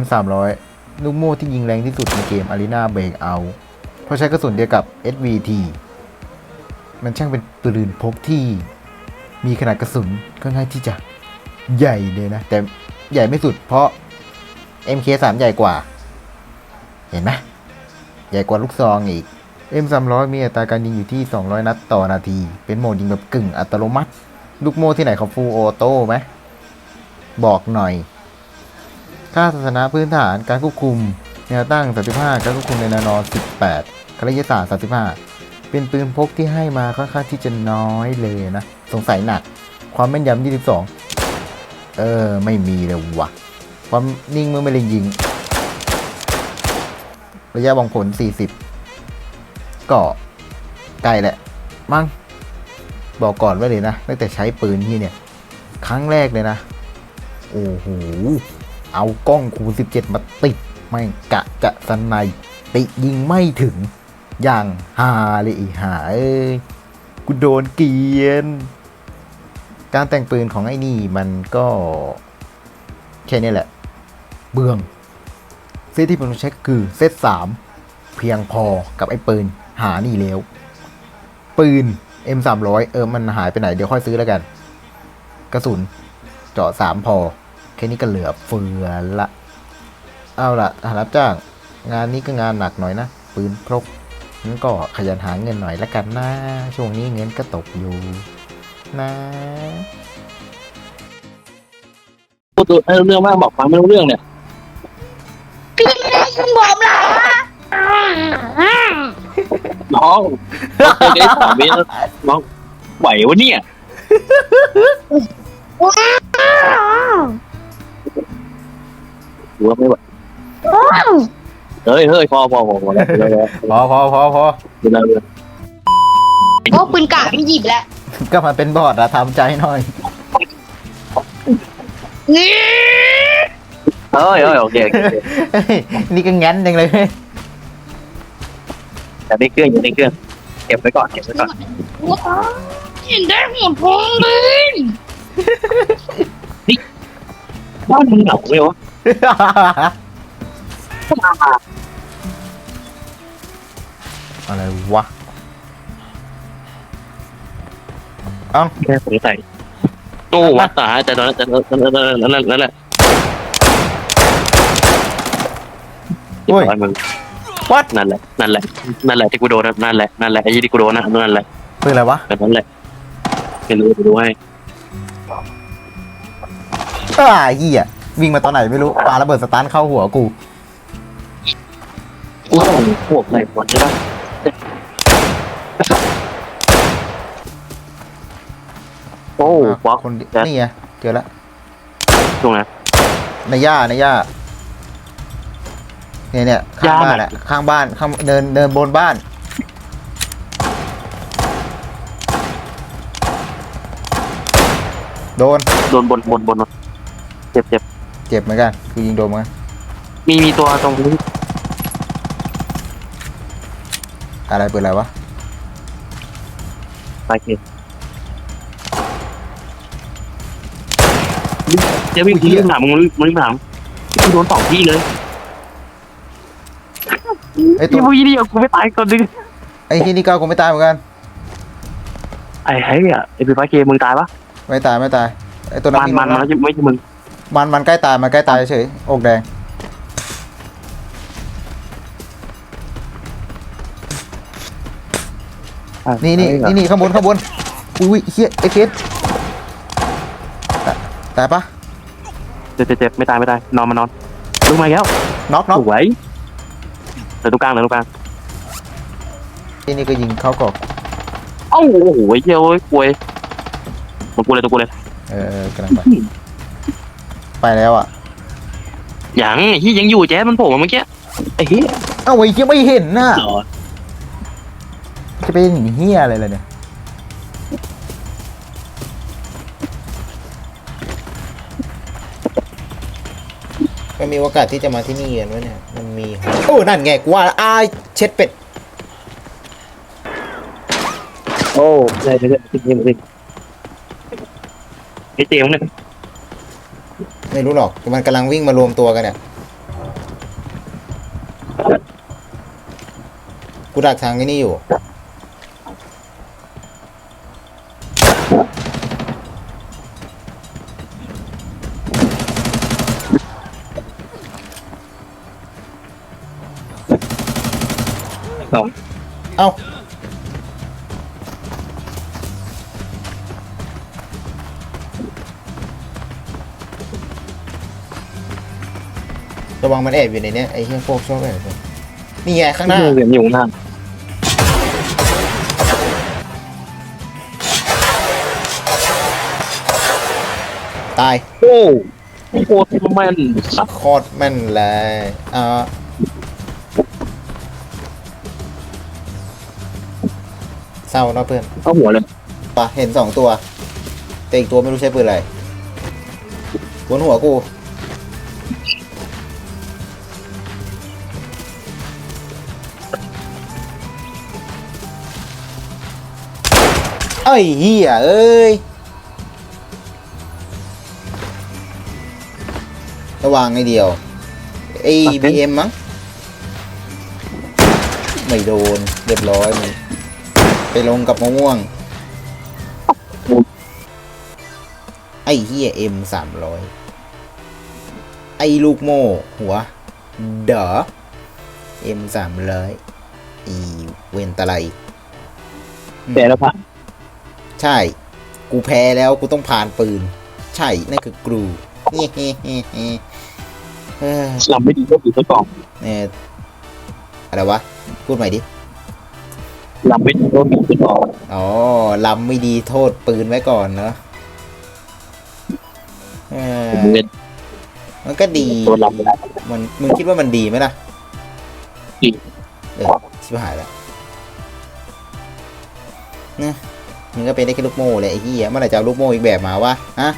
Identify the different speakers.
Speaker 1: M 3 0 0 ลูกโม่ที่ยิงแรงที่สุดในเกม Arena Breakout เพราะใช้กระสุนเดียวกับ SVT มันช่างเป็นปืนพกที่มีขนาดกระสุนค่อนข้างที่จะใหญ่เลยนะ แต่ใหญ่ไม่สุดเพราะ MK 3 ใหญ่กว่า เห็นไหมใหญ่กว่าลูกซองอีก M 3 0 0 มีอัตราการยิงอยู่ที่ 200 นัดต่อนาที เป็นโหมดยิงแบบกึ่งอัตโนมัติ ลูกโม่ที่ไหนเขาฟูลออโต้ไหมบอกหน่อย ค่าศาสนาพื้นฐานการควบคุม แนวตั้ง 35 การควบคุมในนวนอ18คณิตศาสตร์ 35 เป็นปืนพกที่ให้มาค่อนข้างที่จะน้อยเลยนะ สงสัยหนัก ความแม่นยำ22 เออ ไม่มีเลยวะความนิ่งเมื่อไม่เล็งยิง ระยะวางผล 40 ก็ใกล้แหละ มั้งบอกก่อนไว้เลยนะตั้งแต่ใช้ปืนที่เนี่ย ครั้งแรกเลยนะ โอ้โห เอากล้องคูณ17 มาติด ไม่กะจะสนในติยิงไม่ถึง อย่างฮาเลยอีหาเอ้ยกูโดนเกลียน การแต่งปืนของไอ้นี่มันก็แค่นี้แหละ เบือง เซตที่ผมใช้คือเซตสามเพียงพอกับไอ้ปืนหานี่แล้ว ปืน M 3 0 0 เออมันหายไปไหนเดี๋ยวค่อยซื้อแล้วกัน กระสุนเจาะสามพอ ค่นี้ก็เหลือเฟือละ เอาละหารับจ้าง งานนี้ก็งานหนักหน่อยนะ ปืนพกงั้นก็ขยันหาเงินหน่อยละกันนะ ช่วงนี้เงินก็ตกอยู่ นะ
Speaker 2: พูดไม่รู้เรื่องมากบอกฟังไม่รู้เรื่องเนี่ย
Speaker 3: ผมเหรอ
Speaker 2: น้องเคยได้สามวิแล้วน้องไหววะเนี่ย
Speaker 3: ว้าว
Speaker 2: หรือว่าไม่ไหวเฮ้ยเฮ้ยพอพอพอพอแล้วแล้วแล้ว
Speaker 1: พอพอพอพอ
Speaker 2: แล้วแล้ว
Speaker 3: โอ้ปืนกาไม่หยิบแล้ว
Speaker 1: ก็มาเป็นบอร์ดอะทำใจหน่อย
Speaker 3: นี่
Speaker 2: เฮ้ยเฮ้ยโอเคโอเค
Speaker 1: เฮ้ยนี่ก็งั้นจังเลย
Speaker 2: แต่ในเครื่องอยู่ในเครื่องเก็บไว้ก่อนเก็บไว้ก่อน
Speaker 3: ว้าวเห็นได้หมดพงเลย
Speaker 2: บ้านมึงเหงาไหมวะ
Speaker 1: อะไรวะ เอ้า
Speaker 2: แค่สงสัยโอ้วัดตายแต่ตอนนั้นแต่ตอนนั้นนั่นแหละนั่นแหละ
Speaker 1: โอ้ย
Speaker 2: มึง
Speaker 1: What?
Speaker 2: นั่นแหละนั่นแหละนั่นแหละที่กูโดนนั่นแหละนั่นแหละไอ้ที่กูโดนนะนั่นแหละ
Speaker 1: ปืนอะไรวะ
Speaker 2: แบบนั้นแหละไม่รู้ไม่รู้ให้
Speaker 1: อ้าเหี้ย วิ่งมาตอนไหนไม่รู้ปาระเบิดสตาร์ทเข้าหัวกู
Speaker 2: กูต้องพวกไหนหมดใช่ปะโอ้บล็อก
Speaker 1: คนเดียว
Speaker 2: นะ
Speaker 1: นี่ไงเจอแล้ว
Speaker 2: ตรงนั้น
Speaker 1: ในหญ้าในหญ้าเนี่ยเนี่ยข้าง
Speaker 2: หญ้า
Speaker 1: บ้าน
Speaker 2: ไหน
Speaker 1: อะข้างบ้านข้างเดินเดินบนบ้าน โดน
Speaker 2: โดนบนบนบนบนเจ็บเจ็บ
Speaker 1: เจ็บเหมือนกันคือยิงโดนเหมือนกัน
Speaker 2: มีมีตัวตรงนี้
Speaker 1: อะไรปืนอะไรวะ
Speaker 2: โอเคเดี๋ยววิ่งวิ่งถามมึงมึงถามมึงโดนสองที่เลย
Speaker 1: ไอ้ตัว
Speaker 2: ยี่วี่เดียวกูไม่ตายก่อนดึง
Speaker 1: ไอ้ที่นี่ก้าวกูไม่ตายเหมือนกัน
Speaker 2: ไอ้เฮ้ยอะไอ้ปีฟ้าเกมมึงตายปะ
Speaker 1: ไม่ตายไม่ตายไอ้ตัวนั้น
Speaker 2: มัน
Speaker 1: วิ่ง
Speaker 2: มัน
Speaker 1: มา
Speaker 2: มันไม่ใช่มึง
Speaker 1: มันมันใกล้ตายมันใกล้ตายเฉยอกแดงนี่นี่นี่นี่ข้างบนข้างบนอุ้ยเฮียไอ้เคสตายตายปะ
Speaker 2: เจ็บเจ็บเจ็บไม่ตายไม่ตายนอนมานอนลุกมาแล้ว
Speaker 1: น็อกน็อก
Speaker 2: สวยเหลือตรงกลางเหลือตรงกลาง
Speaker 1: ที่นี่ก็ยิงเข้ากรอก
Speaker 2: เอ้าโอ้โหเหี้ยเอ้ยกลวยตัวกูเลยตัวกูเลย
Speaker 1: เออเออกำลังไป ไปแล้วอะ
Speaker 2: ยังไอ้เหี้ยยังอยู่แจ๊สมันโผล่มาเมื่อกี้ไอ้เหี้ย
Speaker 1: เอ้าไอ้เฮียไม่เห็นน่ะจะเป็นหนีเฮียอะไรเลยเนี่ยมันมีโอกาสที่จะมาที่นี่กันวะเนี่ย มันมีโอ้ นั่นไงกูว่าอายเช็ดเป็ด
Speaker 2: โอ้ได้ได้ได้จริงจริงจริงไอ้เตียงเนี่ย
Speaker 1: ไม่รู้หรอกมันกำลังวิ่งมารวมตัวกันเนี่ยกูดักทางที่นี่อยู่ เอา ระวังมันแอบอยู่ในเนี้ยไอ้เหี้ยพวกชอบแอบอยู่นี่ไงข้างหน้า
Speaker 2: เหรียญอยู่ข้างหน้า
Speaker 1: ตาย
Speaker 2: โอ้โคตรแม่นสัตว์
Speaker 1: โคตรแม่นเลยอ่าเศร้าเนอะเพื่อน
Speaker 2: เข้าหัวเลย
Speaker 1: ปะเห็นสองตัว แต่อีกตัวไม่รู้ใช้ปืนอะไรบนหัวกู ไอ้เหี้ยเอ้ย ระวังไอ้เดียวไอ้บีเอ็มมั้ง ไม่โดน เรียบร้อยมึงไปลงกับมะม่วง ไอ้เฮียเอ็มสามร้อยไอ้ลูกโม่ หัว เด๋อเอ็มสามร้อยอีเวนตะไล
Speaker 2: แต่ละพัน
Speaker 1: ใช่ กูแพ้แล้วกูต้องผ่านปืน ใช่ นั่นคือกรูเฮ้เฮ้เฮ้เฮ้เอ้ย
Speaker 2: ลำไม่ดีก็อยู่ที่กล่อง
Speaker 1: เนี่ยอะไรวะ พูดใหม่ดิ
Speaker 2: ลำไม่ดีก็อยู่ที่กล่อง
Speaker 1: อ๋อลำไม่ดีโทษปืนไว้ก่อนเนอะเออ
Speaker 2: ผมเล่น
Speaker 1: มันก็ดี
Speaker 2: ตัวลำไม่ได้
Speaker 1: มันมึงคิดว่ามันดีไหมล่ะ
Speaker 2: ดี
Speaker 1: เออชิบหายแล้วนะ มึงก็เป็นได้แค่ลูกโม่เลยไอ้เหี้ยเมื่อไหร่จะเอาลูกโม่อีกแบบมาวะฮะ